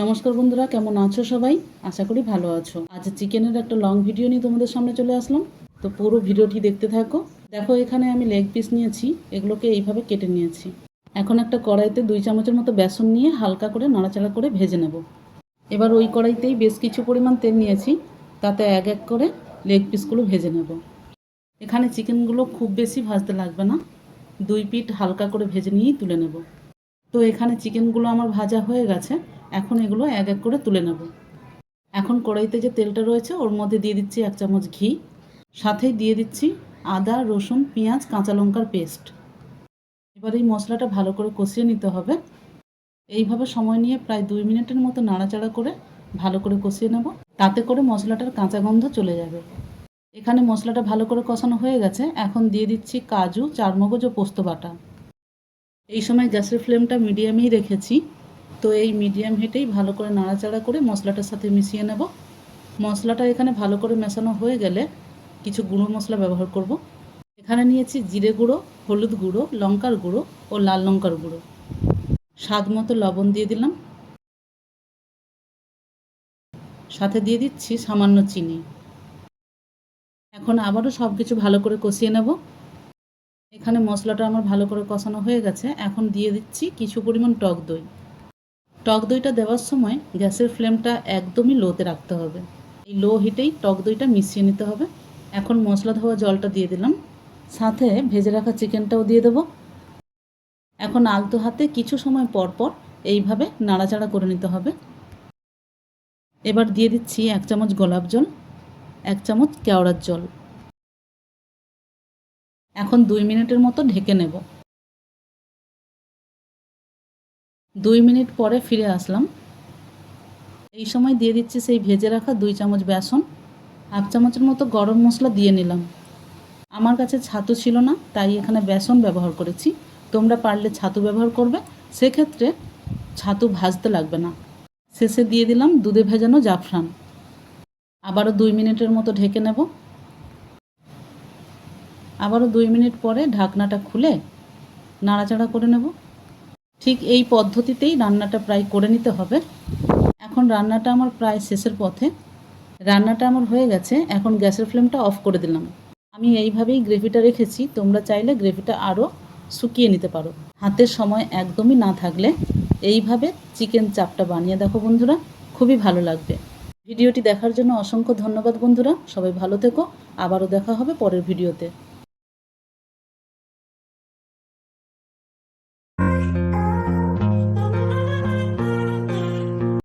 নমস্কার বন্ধুরা, কেমন আছো সবাই? আশা করি ভালো আছো। আজ চিকেনের একটা লং ভিডিও নিয়ে তোমাদের সামনে চলে আসলাম। তো পুরো ভিডিওটি দেখতে থাকো। দেখো, এখানে আমি লেগ পিস নিয়েছি। এগুলোকে এইভাবে কেটে নিয়েছি। এখন একটা কড়াইতে দুই চামচের মতো বেসন নিয়ে হালকা করে নাড়াচাড়া করে ভেজে নেব। এবার ওই কড়াইতেই বেশ কিছু পরিমাণ তেল নিয়েছি। তাতে এক এক করে লেগ পিসগুলো ভেজে নেব। এখানে চিকেনগুলো খুব বেশি ভাজতে লাগবে না। দুই পিঠ হালকা করে ভেজে নিয়েই তুলে নেব। তো এখানে চিকেনগুলো আমার ভাজা হয়ে গেছে। এখন এগুলো এক এক করে তুলে নেব। এখন কড়াইতে যে তেলটা রয়েছে, ওর মধ্যে দিয়ে দিচ্ছি এক চামচ ঘি। সাথেই দিয়ে দিচ্ছি আদা, রসুন, পেঁয়াজ, কাঁচা লঙ্কার পেস্ট। এবার এই মশলাটা ভালো করে কষিয়ে নিতে হবে। এইভাবে সময় নিয়ে প্রায় দুই মিনিটের মতো নাড়াচাড়া করে ভালো করে কষিয়ে নেব। তাতে করে মশলাটার কাঁচা গন্ধ চলে যাবে। এখানে মশলাটা ভালো করে কষানো হয়ে গেছে। এখন দিয়ে দিচ্ছি কাজু, চারমগজ ও পোস্ত বাটা। এই সময় গ্যাসের ফ্লেমটা মিডিয়ামেই রেখেছি। তো এই মিডিয়াম হিটেই ভালো করে নাড়াচাড়া করে মশলাটার সাথে মিশিয়ে নেব। মশলাটা এখানে ভালো করে মেশানো হয়ে গেলে কিছু গুঁড়ো মশলা ব্যবহার করব। এখানে নিয়েছি জিরে গুঁড়ো, হলুদ গুঁড়ো, লঙ্কার গুঁড়ো ও লাল লঙ্কার গুঁড়ো। স্বাদ মতো লবণ দিয়ে দিলাম। সাথে দিয়ে দিচ্ছি সামান্য চিনি। এখন আবারও সব কিছু ভালো করে কষিয়ে নেব। এখানে মশলাটা আমার ভালো করে কষানো হয়ে গেছে। এখন দিয়ে দিচ্ছি কিছু পরিমাণ টক দই। টক দইটা দেওয়ার সময় গ্যাসের ফ্লেমটা একদমই লোতে রাখতে হবে। এই লো হিটেই টক দইটা মিশিয়ে নিতে হবে। এখন মশলা ধোয়া জলটা দিয়ে দিলাম। সাথে ভেজে রাখা চিকেনটাও দিয়ে দেবো। এখন আলতো হাতে কিছু সময় পর পর এইভাবে নাড়াচাড়া করে নিতে হবে। এবার দিয়ে দিচ্ছি এক চামচ গোলাপ জল, এক চামচ কেওড়ার জল। এখন দুই মিনিটের মতো ঢেকে নেব। দুই মিনিট পরে ফিরে আসলাম। এই সময় দিয়ে দিচ্ছি সেই ভেজে রাখা দুই চামচ বেসন, হাফ চামচের মতো গরম মশলা দিয়ে নিলাম। আমার কাছে ছাতু ছিল না, তাই এখানে বেসন ব্যবহার করেছি। তোমরা পারলে ছাতু ব্যবহার করবে, সেক্ষেত্রে ছাতু ভাজতে লাগবে না। শেষে দিয়ে দিলাম দুধে ভেজানো জাফরান। আবারও দুই মিনিটের মতো ঢেকে নেব। আবারও দুই মিনিট পরে ঢাকনাটা খুলে নাড়াচাড়া করে নেব। ঠিক এই পদ্ধতিতেই রান্নাটা প্রায় করে নিতে হবে। এখন রান্নাটা আমার প্রায় শেষের পথে। রান্নাটা আমার হয়ে গেছে, এখন গ্যাসের ফ্লেমটা অফ করে দিলাম। আমি এইভাবেই গ্রেভিটা রেখেছি, তোমরা চাইলে গ্রেভিটা আরও শুকিয়ে নিতে পারো। হাতের সময় একদমই না থাকলে এইভাবে চিকেন চাপটা বানিয়ে দেখো বন্ধুরা, খুবই ভালো লাগবে। ভিডিওটি দেখার জন্য অসংখ্য ধন্যবাদ বন্ধুরা, সবাই ভালো থেকো, আবারও দেখা হবে পরের ভিডিওতে।